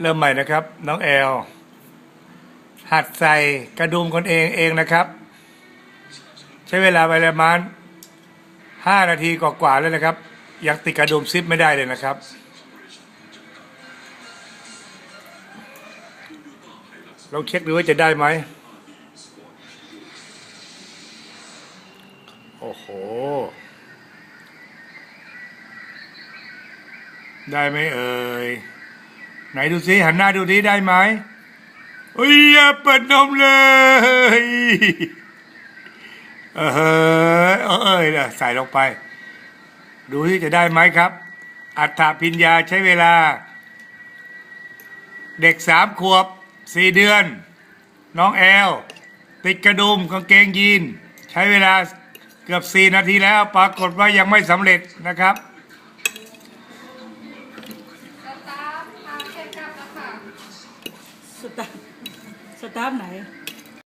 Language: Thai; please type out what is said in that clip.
เริ่มใหม่นะครับ น้องแอล หัดใส่กระดุมคนเองเองนะครับ ใช้เวลาไปประมาณห้านาทีกว่าๆแล้วนะครับ ยังติดกระดุมซิปไม่ได้เลยนะครับ เราเช็คดูว่าจะได้ไหมโอ้โห ได้ไหมเอ่ย ไหนดูสิหันหน้าดูดิได้ไหมอุ้ยเปิดนมเลยเออเอยเออใส่ลงไป ดูที่จะได้ไหมครับ อัฐพิญญาใช้เวลา เด็กสามขวบสี่เดือน น้องแอล ติดกระดุมกางเกงยีน ใช้เวลาเกือบสี่นาทีแล้ว ปรากฏว่ายังไม่สำเร็จนะครับ สตาร์ทพาสตาร์ทสตาไหน